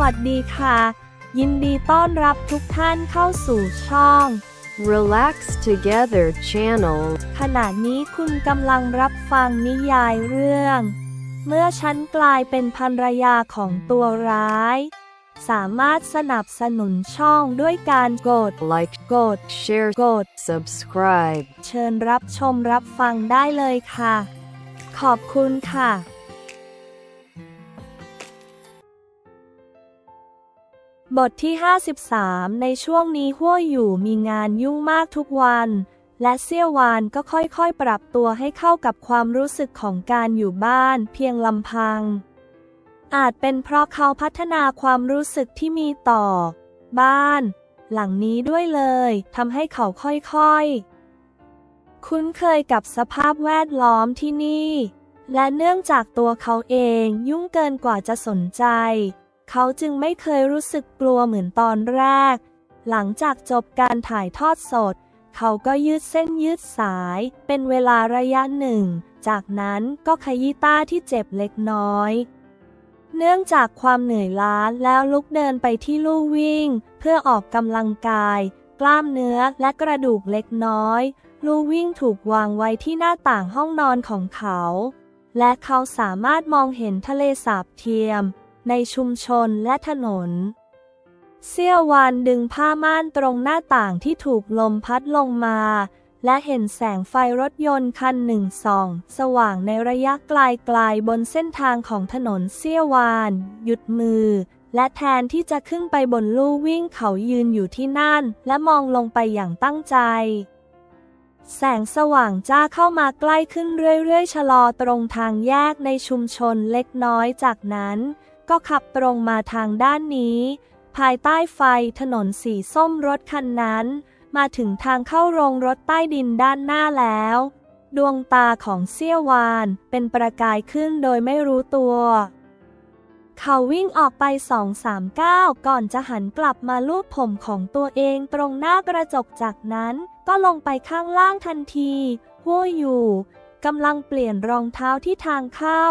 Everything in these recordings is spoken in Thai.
วัสดีค่ะ ยินดีต้อนรับทุกท่านเข้าสู่ช่อง Relax Together channel. ขณะนี้คุณกำลังรับฟังนิยายเรื่อง เมื่อฉันกลายเป็นภรรยาของตัวร้าย สามารถสนับสนุนช่องด้วยการกด Like, กด share, กด subscribe. เชิญรับชมรับฟังได้เลยค่ะ ขอบคุณค่ะ บทที่ 53 ในช่วงนี้หัวอยู่มีงานยุ่งมากทุกวัน และเซี่ยววานก็ค่อยๆ ปรับตัวให้เข้ากับความรู้สึกของการอยู่บ้านเพียงลำพัง อาจเป็นเพราะเขาพัฒนาความรู้สึกที่มีต่อ บ้าน หลังนี้ด้วยเลยทำให้เขาค่อยๆ คุ้นเคยกับสภาพแวดล้อมที่นี่ และเนื่องจากตัวเขาเองยุ่งเกินกว่าจะสนใจ เขาจึงไม่เคยรู้สึกกลัวเหมือนตอนแรก หลังจากจบการถ่ายทอดสด เขาก็ยืดเส้นยืดสาย เป็นเวลาระยะหนึ่ง จากนั้นก็ขยี้ตาที่เจ็บเล็กน้อย เนื่องจากความเหนื่อยล้าแล้วลุกเดินไปที่ลู่วิ่ง เพื่อออกกำลังกาย กล้ามเนื้อและกระดูกเล็กน้อย ลู่วิ่งถูกวางไว้ที่หน้าต่างห้องนอนของเขา และเขาสามารถมองเห็นทะเลสาบเทียม ในชุมชนและถนน เซี่ยววานดึงผ้าม่านตรงหน้าต่างที่ถูกลมพัดลงมา และเห็นแสงไฟรถยนต์คันหนึ่งส่อง สว่างในระยะไกลๆบนเส้นทางของถนนเซี่ยววาน หยุดมือ และแทนที่จะขึ้นไปบนลู่วิ่งเขายืนอยู่ที่นั่น และมองลงไปอย่างตั้งใจแสงสว่างจ้าเข้ามาใกล้ขึ้นเรื่อยๆ ชะลอตรงทางแยกในชุมชนเล็กน้อยจากนั้น ก็ขับตรงมาทางด้านนี้ ภายใต้ไฟถนนสีส้มรถคันนั้น มาถึงทางเข้าโรงรถใต้ดินด้านหน้าแล้ว ดวงตาของเซี่ยววานเป็นประกายขึ้นโดยไม่รู้ตัว เขาวิ่งออกไปสองสามก้าวก่อนจะหันกลับมาลูบผมของตัวเองตรงหน้ากระจกจากนั้นก็ลงไปข้างล่างทันทีหัวอยู่กำลังเปลี่ยนรองเท้าที่ทางเข้า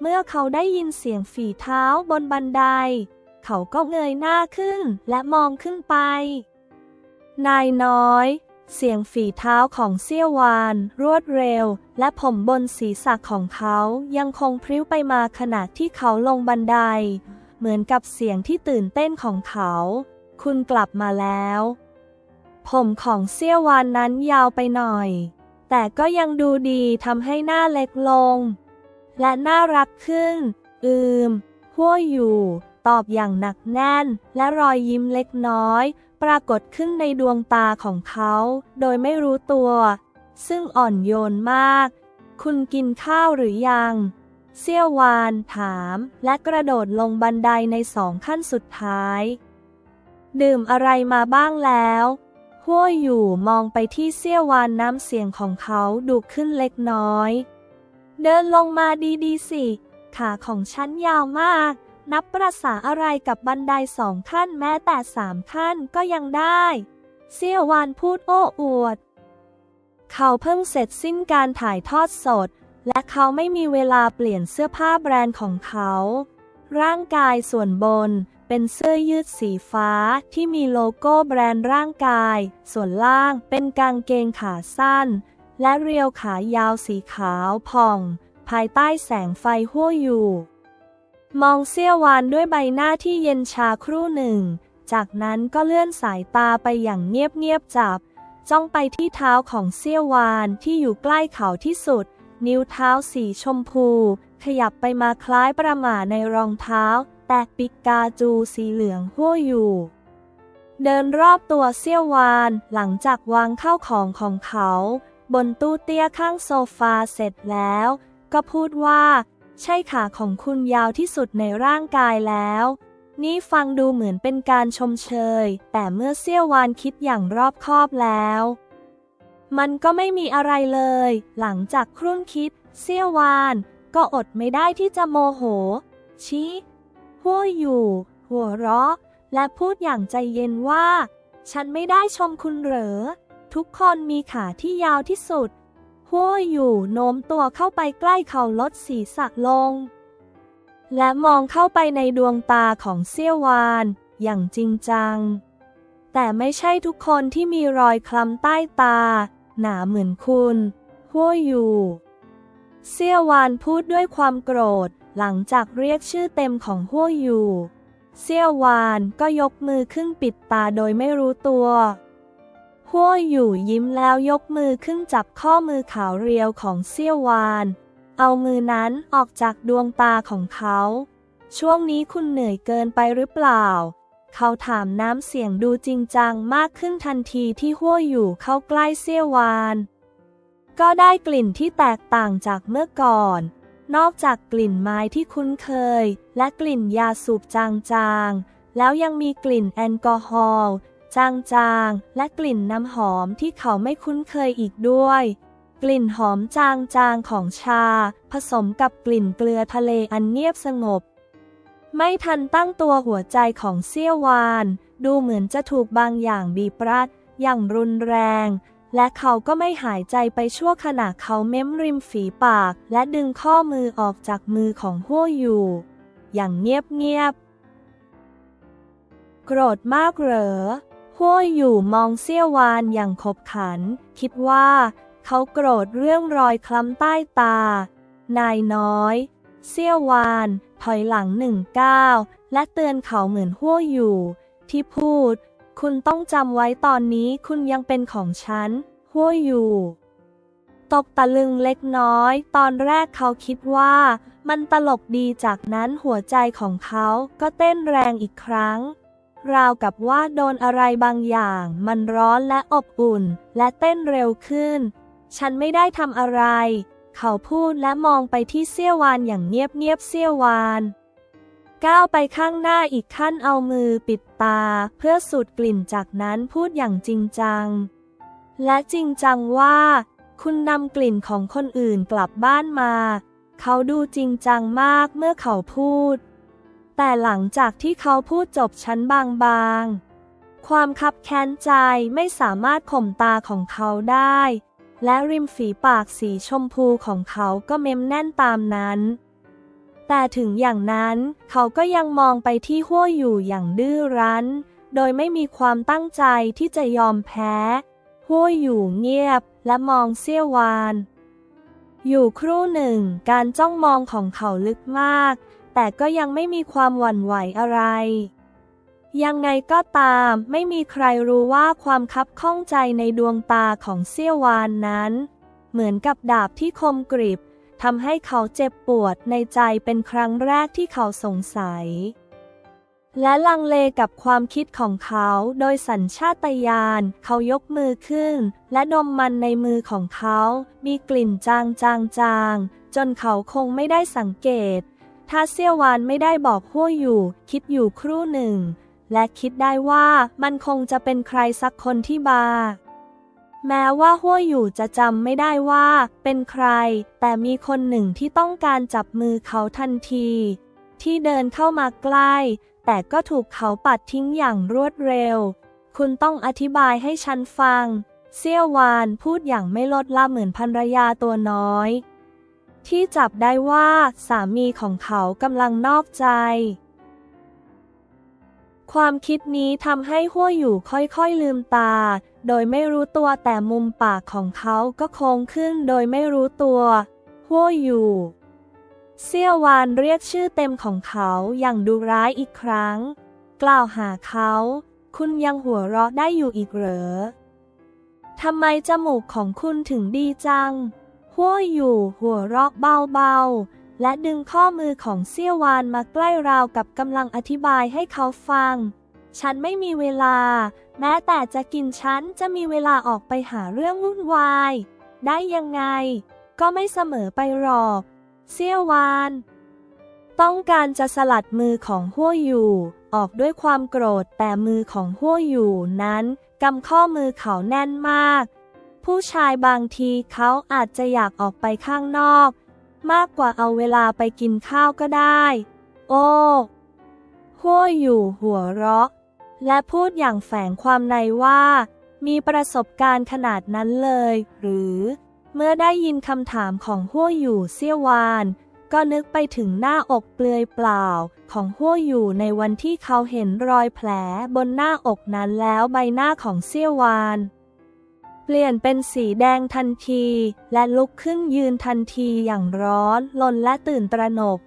เมื่อเขาได้ยินเสียงฝีเท้าบนบันได เขาก็เงยหน้าขึ้นและมองขึ้นไป นายน้อย เสียงฝีเท้าของเซี่ยววาน รวดเร็ว และผมบนศีรษะของเขายังคงพริ้วไปมาขณะที่เขาลงบันได เหมือนกับเสียงที่ตื่นเต้นของเขา คุณกลับมาแล้ว ผมของเซี่ยววานนั้นยาวไปหน่อย แต่ก็ยังดูดีทำให้หน้าเล็กลง และน่ารักขึ้น อืมหัวอยู่ ตอบอย่างหนักแน่น และรอยยิ้มเล็กน้อย ปรากฏขึ้นในดวงตาของเขา โดยไม่รู้ตัว ซึ่งอ่อนโยนมาก คุณกินข้าวหรือยัง เซี่ยววานถาม และกระโดดลงบันไดในสองขั้นสุดท้าย ดื่มอะไรมาบ้างแล้วหัวอยู่มองไปที่เซี่ยววานน้ำเสียงของเขาดุขึ้นเล็กน้อย เดินลงมาดีๆสิ ขาของฉันยาวมาก นับประษาอะไรกับบันไดสองขั้นแม้แต่สามขั้นก็ยังได้ เซียววานพูดโอ้อวด เขาเพิ่งเสร็จสิ้นการถ่ายทอดสด และเขาไม่มีเวลาเปลี่ยนเสื้อผ้าแบรนด์ของเขา ร่างกายส่วนบนเป็นเสื้อยืดสีฟ้าที่มีโลโก้แบรนด์ร่างกาย ส่วนล่างเป็นกางเกงขาสั้น และเรียวขายาวสีขาวผ่อง ภายใต้แสงไฟหัวอยู่ มองเซี่ยววานด้วยใบหน้าที่เย็นชาครู่หนึ่ง จากนั้นก็เลื่อนสายตาไปอย่างเงียบๆจับ จ้องไปที่เท้าของเซี่ยววานที่อยู่ใกล้เขาที่สุด นิ้วเท้าสีชมพู ขยับไปมาคล้ายประหม่าในรองเท้า แต่ปิกาจูสีเหลืองหัวอยู่เดินรอบตัวเซี่ยววานหลังจากวางข้าวของของเขา บนตู้เตี้ยข้างโซฟาเสร็จแล้ว ก็พูดว่า ใช่ขาของคุณยาวที่สุดในร่างกายแล้ว นี่ฟังดูเหมือนเป็นการชมเชย แต่เมื่อเซี่ยววานคิดอย่างรอบคอบแล้ว มันก็ไม่มีอะไรเลย หลังจากครุ่นคิด เซี่ยววาน ก็อดไม่ได้ที่จะโมโห ชี้หัวอยู่ หัวเราะ และพูดอย่างใจเย็นว่า ฉันไม่ได้ชมคุณเหรอ ทุกคนมีขาที่ยาวที่สุด หัวอยู่โน้มตัวเข้าไปใกล้เขาลดศีรษะลง และมองเข้าไปในดวงตาของเซี่ยววาน อย่างจริงจัง แต่ไม่ใช่ทุกคนที่มีรอยคล้ำใต้ตา หนาเหมือนคุณหัวอยู่ เซี่ยววานพูดด้วยความโกรธหลังจากเรียกชื่อเต็มของหัวอยู่ เซี่ยววานก็ยกมือขึ้นปิดตาโดยไม่รู้ตัว หัวอยู่ยิ้มแล้วยกมือขึ้นจับข้อมือขาวเรียวของเซี่ยววาน เอามือนั้นออกจากดวงตาของเขา ช่วงนี้คุณเหนื่อยเกินไปหรือเปล่า เขาถามน้ำเสียงดูจริงจังมากขึ้นทันทีที่หัวอยู่เข้าใกล้เซี่ยววาน ก็ได้กลิ่นที่แตกต่างจากเมื่อก่อน นอกจากกลิ่นไม้ที่คุ้นเคย และกลิ่นยาสูบจางๆ แล้วยังมีกลิ่นแอลกอฮอล์ จางๆ และกลิ่นน้ำหอมที่เขาไม่คุ้นเคยอีกด้วย กลิ่นหอมจางๆ ของชา ผสมกับกลิ่นเกลือทะเลอันเงียบสงบ ไม่ทันตั้งตัวหัวใจของเซี่ยววาน ดูเหมือนจะถูกบางอย่างบีบรัด อย่างรุนแรง และเขาก็ไม่หายใจไปชั่วขณะเขาเม้มริมฝีปาก และดึงข้อมือออกจากมือของหัวอยู่ อย่างเงียบๆโกรธมากเหรอ หัวอยู่มองเซี่ยววานอย่างขบขัน คิดว่า เขาโกรธเรื่องรอยคล้ำใต้ตา นายน้อย เซี่ยววาน ถอยหลังหนึ่งก้าวและเตือนเขาเหมือนหัวอยู่ ที่พูด คุณต้องจำไว้ตอนนี้คุณยังเป็นของฉันหัวอยู่ตกตะลึงเล็กน้อย ตอนแรกเขาคิดว่า มันตลกดีจากนั้นหัวใจของเขาก็เต้นแรงอีกครั้ง ราวกับว่าโดนอะไรบางอย่าง มันร้อนและอบอุ่น และเต้นเร็วขึ้น ฉันไม่ได้ทำอะไร เขาพูดและมองไปที่เซี่ยววานอย่างเงียบๆเซี่ยววานก้าวไปข้างหน้าอีกขั้นเอามือปิดตา เพื่อสูดกลิ่นจากนั้นพูดอย่างจริงจัง และจริงจังว่า คุณนำกลิ่นของคนอื่นกลับบ้านมา เขาดูจริงจังมากเมื่อเขาพูด แต่หลังจากที่เขาพูดจบชั้นบางๆ ความคับแค้นใจไม่สามารถข่มตาของเขาได้ และริมฝีปากสีชมพูของเขาก็เม้มแน่นตามนั้น แต่ถึงอย่างนั้นเขาก็ยังมองไปที่หัวอยู่อย่างดื้อรั้น โดยไม่มีความตั้งใจที่จะยอมแพ้หัวอยู่เงียบและมองเซี่ยววาน อยู่ครู่หนึ่งการจ้องมองของเขาลึกมาก แต่ก็ยังไม่มีความหวั่นไหวอะไร ยังไงก็ตามไม่มีใครรู้ว่าความคับข้องใจในดวงตาของเซี่ยววานนั้น เหมือนกับดาบที่คมกริบทำให้เขาเจ็บปวดในใจเป็นครั้งแรกที่เขาสงสัย และลังเลกับความคิดของเขาโดยสัญชาตญาณเขายกมือขึ้น และดมมันในมือของเขา มีกลิ่นจางจางจางจนเขาคงไม่ได้สังเกต ถ้าเซี่ยววานไม่ได้บอกหัวอยู่ คิดอยู่ครู่หนึ่ง และคิดได้ว่ามันคงจะเป็นใครสักคนที่บาร์แม้ว่าหัวอยู่จะจำไม่ได้ว่าเป็นใคร แต่มีคนหนึ่งที่ต้องการจับมือเขาทันที ที่เดินเข้ามาใกล้ แต่ก็ถูกเขาปัดทิ้งอย่างรวดเร็ว คุณต้องอธิบายให้ฉันฟัง เซี่ยววานพูดอย่างไม่ลดละเหมือนภรรยาตัวน้อย ที่จับได้ว่าสามีของเขากำลังนอกใจ ความคิดนี้ทำให้หัวอยู่ค่อยๆลืมตา โดยไม่รู้ตัวแต่มุมปากของเขาก็โค้งขึ้นโดยไม่รู้ตัวหัวอยู่เซี่ยววานเรียกชื่อเต็มของเขาอย่างดุร้ายอีกครั้ง กล่าวหาเขา คุณยังหัวเราะได้อยู่อีกเหรอทำไมจมูกของคุณถึงดีจัง หัวอยู่หัวราะเบาๆ และดึงข้อมือของเซี่ยววานมาใกล้ราวกับกำลังอธิบายให้เขาฟัง ฉันไม่มีเวลา แม้แต่จะกินฉันจะมีเวลาออกไปหาเรื่องวุ่นวาย ได้ยังไง ก็ไม่เสมอไปหรอก เซี่ยววาน ต้องการจะสลัดมือของหัวอยู่ ออกด้วยความโกรธแต่มือของหัวอยู่นั้นกำข้อมือเขาแน่นมาก ผู้ชายบางทีเขาอาจจะอยากออกไปข้างนอก มากกว่าเอาเวลาไปกินข้าวก็ได้ โอ้หัวอยู่หัวเราะ และพูดอย่างแฝงความในว่า มีประสบการณ์ขนาดนั้นเลย หรือ เมื่อได้ยินคำถามของหัวอยู่เซี่ยววาน ก็นึกไปถึงหน้าอกเปลือยเปล่าของหัวอยู่ในวันที่เขาเห็นรอยแผลบนหน้าอกนั้นแล้วใบหน้าของเซี่ยววาน เปลี่ยนเป็นสีแดงทันที และลุกขึ้นยืนทันทีอย่างร้อนลนและตื่นตระหนก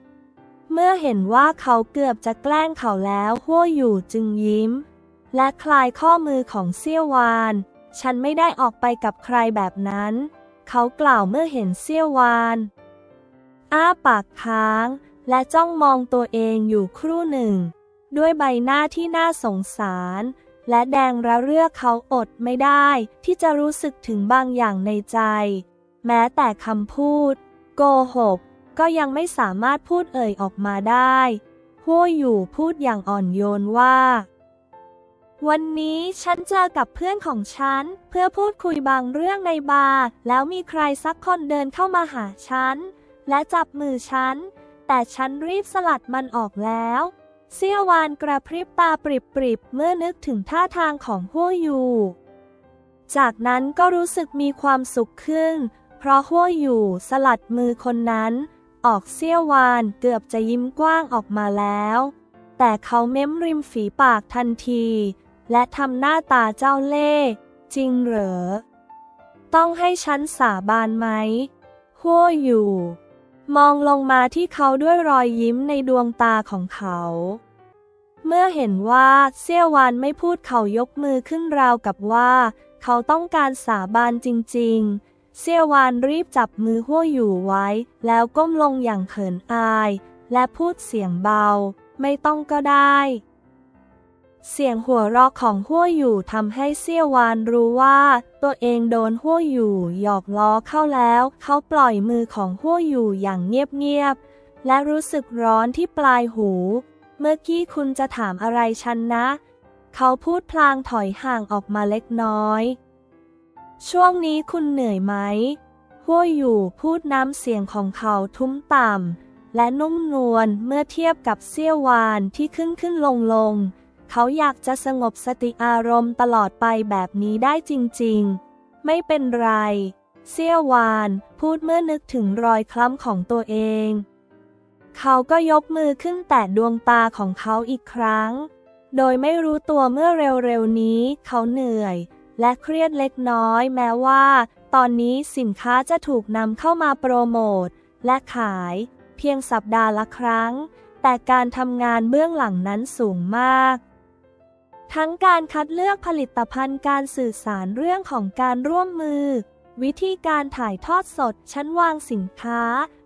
เมื่อเห็นว่าเขาเกือบจะแกล้งเขาแล้วหัวอยู่จึงยิ้ม และคลายข้อมือของเซี่ยววาน ฉันไม่ได้ออกไปกับใครแบบนั้น เขากล่าวเมื่อเห็นเซี่ยววาน อ้าปากค้าง และจ้องมองตัวเองอยู่ครู่หนึ่ง ด้วยใบหน้าที่น่าสงสาร และแดงระเรื่อเขาอดไม่ได้ ที่จะรู้สึกถึงบางอย่างในใจ แม้แต่คำพูด โกหก ก็ยังไม่สามารถพูดเอ่ยออกมาได้หัวอยู่พูดอย่างอ่อนโยนว่า วันนี้ฉันเจอกับเพื่อนของฉัน เพื่อพูดคุยบางเรื่องในบาร์แล้วมีใครสักคนเดินเข้ามาหาฉัน และจับมือฉัน แต่ฉันรีบสลัดมันออกแล้ว เซียววานกระพริบตาปริบๆ เมื่อนึกถึงท่าทางของหัวอยู่จากนั้นก็รู้สึกมีความสุขขึ้น เพราะหัวอยู่สลัดมือคนนั้น ออกเซียววานเกือบจะยิ้มกว้างออกมาแล้ว แต่เขาเม้มริมฝีปากทันที และทำหน้าตาเจ้าเล่ห์จริงเหรอ ต้องให้ฉันสาบานไหมหัวอยู่ มองลงมาที่เขาด้วยรอยยิ้มในดวงตาของเขา เมื่อเห็นว่าเซี่ยววานไม่พูดเขายกมือขึ้นราวกับว่า เขาต้องการสาบานจริง ๆ เซี่ยววานรีบจับมือหัวอยู่ไว้ แล้วก้มลงอย่างเขินอาย และพูดเสียงเบา ไม่ต้องก็ได้ เสียงหัวเราะของหัวอยู่ทำให้เซี่ยววานรู้ว่า ตัวเองโดนหัวอยู่หยอกล้อเข้าแล้ว เขาปล่อยมือของหัวอยู่อย่างเงียบๆและรู้สึกร้อนที่ปลายหู เมื่อกี้คุณจะถามอะไรฉันนะ เขาพูดพลางถอยห่างออกมาเล็กน้อย ช่วงนี้คุณเหนื่อยไหมหัวอยู่พูดน้ำเสียงของเขาทุ้มต่ำและนุ่มนวลเมื่อเทียบกับเซี่ยววานที่ขึ้นขึ้นลงลง เขาอยากจะสงบสติอารมณ์ตลอดไปแบบนี้ได้จริงๆ ไม่เป็นไร เซี่ยววานพูดเมื่อนึกถึงรอยคล้ำของตัวเอง เขาก็ยกมือขึ้นแตะดวงตาของเขาอีกครั้ง โดยไม่รู้ตัวเมื่อเร็วๆนี้เขาเหนื่อย และเครียดเล็กน้อยแม้ว่า ตอนนี้สินค้าจะถูกนำเข้ามาโปรโมทและขาย เพียงสัปดาห์ละครั้ง แต่การทำงานเบื้องหลังนั้นสูงมาก ทั้งการคัดเลือกผลิตภัณฑ์การสื่อสารเรื่องของการร่วมมือ วิธีการถ่ายทอดสด ชั้นวางสินค้า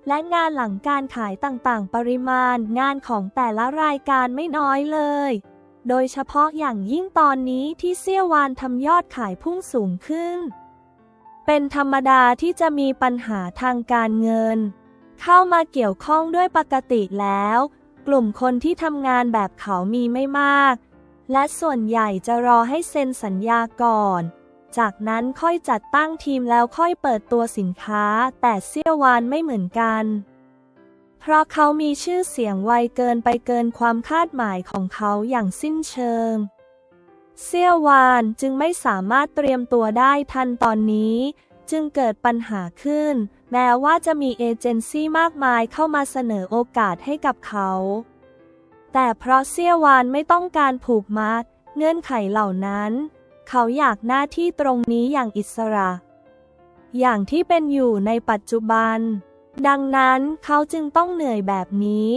และงานหลังการขายต่างๆ ปริมาณงานของแต่ละรายการไม่น้อยเลย โดยเฉพาะอย่างยิ่งตอนนี้ที่เซี่ยววานทำยอดขายพุ่งสูงขึ้น เป็นธรรมดาที่จะมีปัญหาทางการเงิน เข้ามาเกี่ยวข้องด้วยปกติแล้ว กลุ่มคนที่ทำงานแบบเขามีไม่มาก และส่วนใหญ่จะรอให้เซ็นสัญญาก่อน จากนั้นค่อยจัดตั้งทีมแล้วค่อยเปิดตัวสินค้า แต่เซี่ยววานไม่เหมือนกัน เพราะเขามีชื่อเสียงไวเกินไปเกินความคาดหมายของเขาอย่างสิ้นเชิงเซี่ยววานจึงไม่สามารถเตรียมตัวได้ทันตอนนี้ จึงเกิดปัญหาขึ้น แม้ว่าจะมีเอเจนซี่มากมายเข้ามาเสนอโอกาสให้กับเขา แต่เพราะเซียววานไม่ต้องการผูกมัดเงื่อนไขเหล่านั้น เขาอยากหน้าที่ตรงนี้อย่างอิสระ อย่างที่เป็นอยู่ในปัจจุบัน ดังนั้นเขาจึงต้องเหนื่อยแบบนี้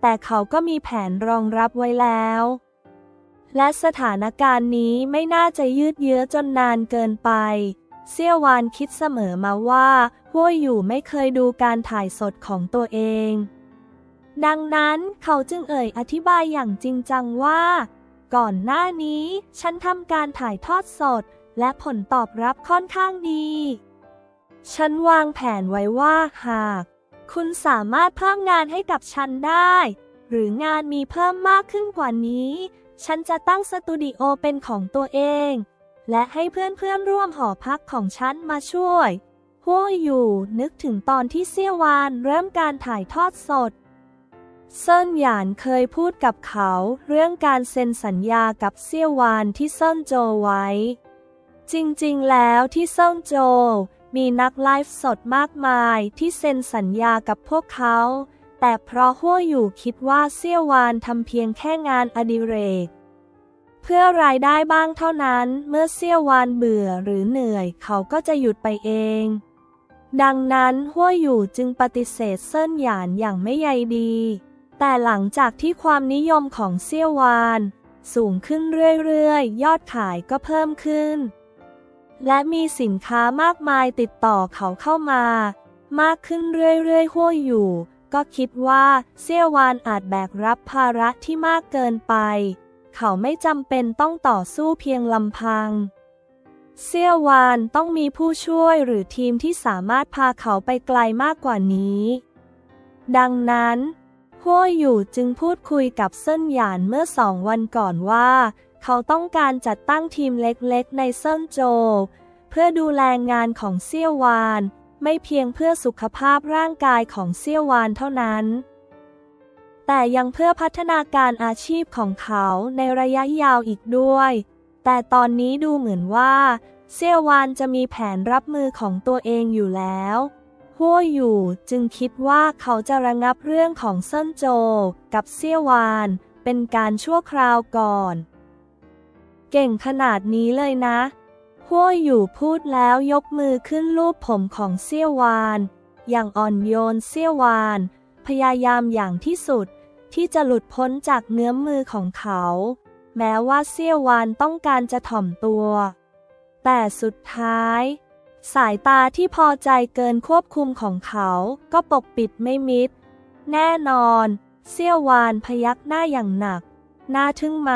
แต่เขาก็มีแผนรองรับไว้แล้ว และสถานการณ์นี้ไม่น่าจะยืดเยื้อจนนานเกินไป เซียววานคิดเสมอมาว่าห้วยอยู่ไม่เคยดูการถ่ายสดของตัวเอง ดังนั้นเขาจึงเอ่ยอธิบายอย่างจริงจังว่า ก่อนหน้านี้ฉันทำการถ่ายทอดสด และผลตอบรับค่อนข้างดี ฉันวางแผนไว้ว่าหาก คุณสามารถเพิ่มงานให้กับฉันได้ หรืองานมีเพิ่มมากขึ้นกว่านี้ ฉันจะตั้งสตูดิโอเป็นของตัวเอง และให้เพื่อนๆร่วมหอพักของฉันมาช่วยหัวอยู่นึกถึงตอนที่เซี่ยววานเริ่มการถ่ายทอดสด เซินหยานเคยพูดกับเขา เรื่องการเซ็นสัญญากับเซี่ยววานที่เซินโจวไว้ จริงๆ แล้วที่เซินโจ มีนักไลฟ์สดมากมายที่เซ็นสัญญากับพวกเขา แต่เพราะหัวอยู่คิดว่าเซี่ยววานทำเพียงแค่งานอดิเรก เพื่อรายได้บ้างเท่านั้นเมื่อเซี่ยววานเบื่อหรือเหนื่อยเขาก็จะหยุดไปเองดังนั้นหัวอยู่จึงปฏิเสธเซิ่นหยานอย่างไม่ใยดี แต่หลังจากที่ความนิยมของเซี่ยววาน สูงขึ้นเรื่อยๆ ยอดขายก็เพิ่มขึ้น และมีสินค้ามากมายติดต่อเขาเข้ามา มากขึ้นเรื่อยๆหัวอยู่ ก็คิดว่าเซี่ยววานอาจแบกรับภาระที่มากเกินไป เขาไม่จำเป็นต้องต่อสู้เพียงลำพังเซี่ยววานต้องมีผู้ช่วยหรือทีมที่สามารถพาเขาไปไกลมากกว่านี้ ดังนั้น หัวอยู่จึงพูดคุยกับเซิ่นหยานเมื่อสองวันก่อนว่า เขาต้องการจัดตั้งทีมเล็กๆ ในเซิ่นโจวเพื่อดูแลงานของเซี่ยววาน ไม่เพียงเพื่อสุขภาพร่างกายของเซี่ยววานเท่านั้น แต่ยังเพื่อพัฒนาการอาชีพของเขาในระยะยาวอีกด้วย แต่ตอนนี้ดูเหมือนว่า เซี่ยววานจะมีแผนรับมือของตัวเองอยู่แล้ว หัวอยู่จึงคิดว่าเขาจะระงับเรื่องของเซินโจกับเซี่ยววาน เป็นการชั่วคราวก่อน เก่งขนาดนี้เลยนะหัวอยู่พูดแล้วยกมือขึ้นลูบผมของเซี่ยววาน อย่างอ่อนโยนเซี่ยววาน พยายามอย่างที่สุดที่จะหลุดพ้นจากเงื้อมมือของเขา แม้ว่าเซี่ยววานต้องการจะถ่อมตัว แต่สุดท้าย สายตาที่พอใจเกินควบคุมของเขาก็ปกปิดไม่มิด แน่นอน เซี่ยววานพยักหน้าอย่างหนัก น่าทึ่งไหม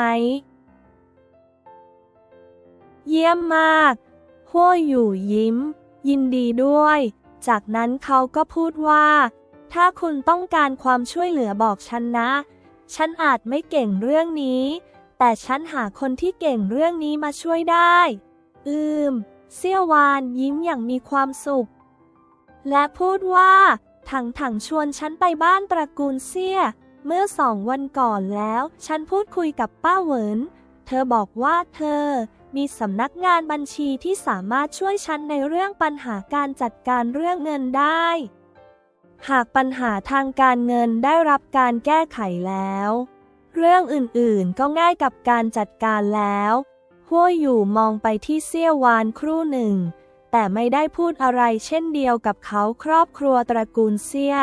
เยี่ยมมากหัวอยู่ยิ้ม ยินดีด้วย จากนั้นเขาก็พูดว่า ถ้าคุณต้องการความช่วยเหลือบอกฉันนะ ฉันอาจไม่เก่งเรื่องนี้ แต่ฉันหาคนที่เก่งเรื่องนี้มาช่วยได้ อืม เซี่ยววานยิ้มอย่างมีความสุข และพูดว่า ถังถังชวนฉันไปบ้านตระกูลเซี่ย เมื่อสองวันก่อนแล้ว ฉันพูดคุยกับป้าเหวิน เธอบอกว่าเธอ มีสำนักงานบัญชีที่สามารถช่วยฉันในเรื่องปัญหาการจัดการเรื่องเงินได้ หากปัญหาทางการเงินได้รับการแก้ไขแล้ว เรื่องอื่นๆก็ง่ายกับการจัดการแล้ว หัวอยู่มองไปที่เซี่ยววานครู่หนึ่ง แต่ไม่ได้พูดอะไรเช่นเดียวกับเขาครอบครัวตระกูลเซี่ย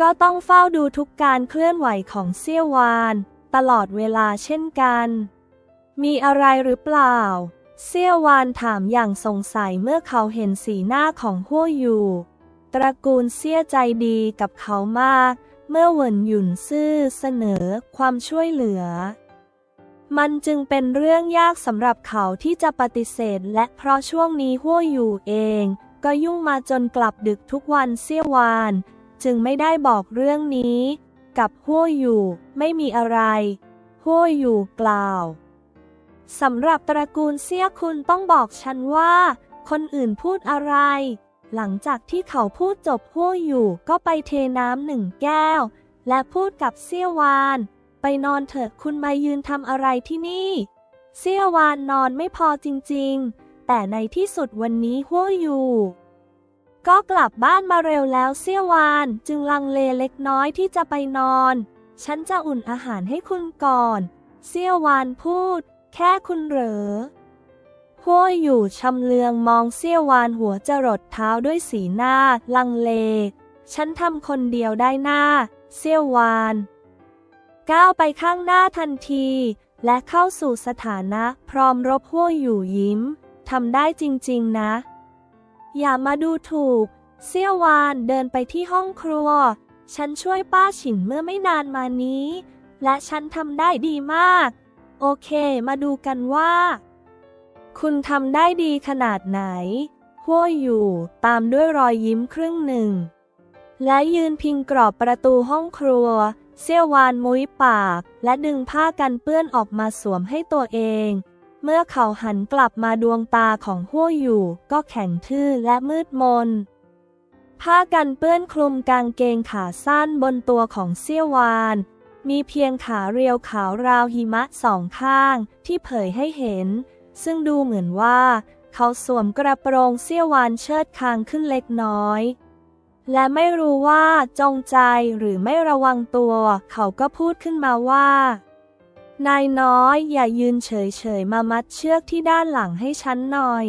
ก็ต้องเฝ้าดูทุกการเคลื่อนไหวของเซี่ยววาน ตลอดเวลาเช่นกัน มีอะไรหรือเปล่า เซี่ยววานถามอย่างสงสัยเมื่อเขาเห็นสีหน้าของหัวอยู่ ตระกูลเซี่ยใจดีกับเขามาก เมื่อเหวินหยุนซื่อเสนอความช่วยเหลือ มันจึงเป็นเรื่องยากสำหรับเขาที่จะปฏิเสธ และเพราะช่วงนี้หัวอยู่เอง ก็ยุ่งมาจนกลับดึกทุกวันเซี่ยววาน จึงไม่ได้บอกเรื่องนี้ กับหัวอยู่ไม่มีอะไรหัวอยู่กล่าวสำหรับตระกูลเซี่ยคุณต้องบอกฉันว่า คนอื่นพูดอะไร หลังจากที่เขาพูดจบหัวอยู่ก็ไปเทน้ำหนึ่งแก้ว และพูดกับเซี่ยววาน ไปนอนเถิดคุณมายืนทำอะไรที่นี่เซียววานนอนไม่พอจริงๆ แต่ในที่สุดวันนี้หัวอยู่ ก็กลับบ้านมาเร็วแล้วเซียววานจึงลังเลเล็กน้อยที่จะไปนอน ฉันจะอุ่นอาหารให้คุณก่อนเซียววานพูด แค่คุณเหรอหัวอยู่ชำเลืองมองเซียววานหัวจรดเท้าด้วยสีหน้า ลังเล ฉันทำคนเดียวได้หน้าเซียววาน ก้าวไปข้างหน้าทันที และเข้าสู่สถานะพร้อมรบหัวอยู่ยิ้มทำได้จริง ๆ นะ อย่ามาดูถูก เซี่ยววานเดินไปที่ห้องครัว ฉันช่วยป้าฉินเมื่อไม่นานมานี้ และฉันทำได้ดีมาก โอเค มาดูกันว่า คุณทำได้ดีขนาดไหนหัวอยู่ตามด้วยรอยยิ้มครึ่งหนึ่ง และยืนพิงกรอบประตูห้องครัว เซี่ยววานมุ้ยปาก และดึงผ้ากันเปื้อนออกมาสวมให้ตัวเอง เมื่อเขาหันกลับมาดวงตาของหัวอยู่ ก็แข็งทื่อและมืดมน ผ้ากันเปื้อนคลุมกางเกงขาสั้นบนตัวของเซี่ยววาน มีเพียงขาเรียวขาวราวหิมะสองข้างที่เผยให้เห็น ซึ่งดูเหมือนว่า เขาสวมกระโปรงเซี่ยววานเชิดคางขึ้นเล็กน้อย และไม่รู้ว่าจงใจหรือไม่ระวังตัว เขาก็พูดขึ้นมาว่า นายน้อยอย่ายืนเฉยๆมามัดเชือกที่ด้านหลังให้ฉันหน่อย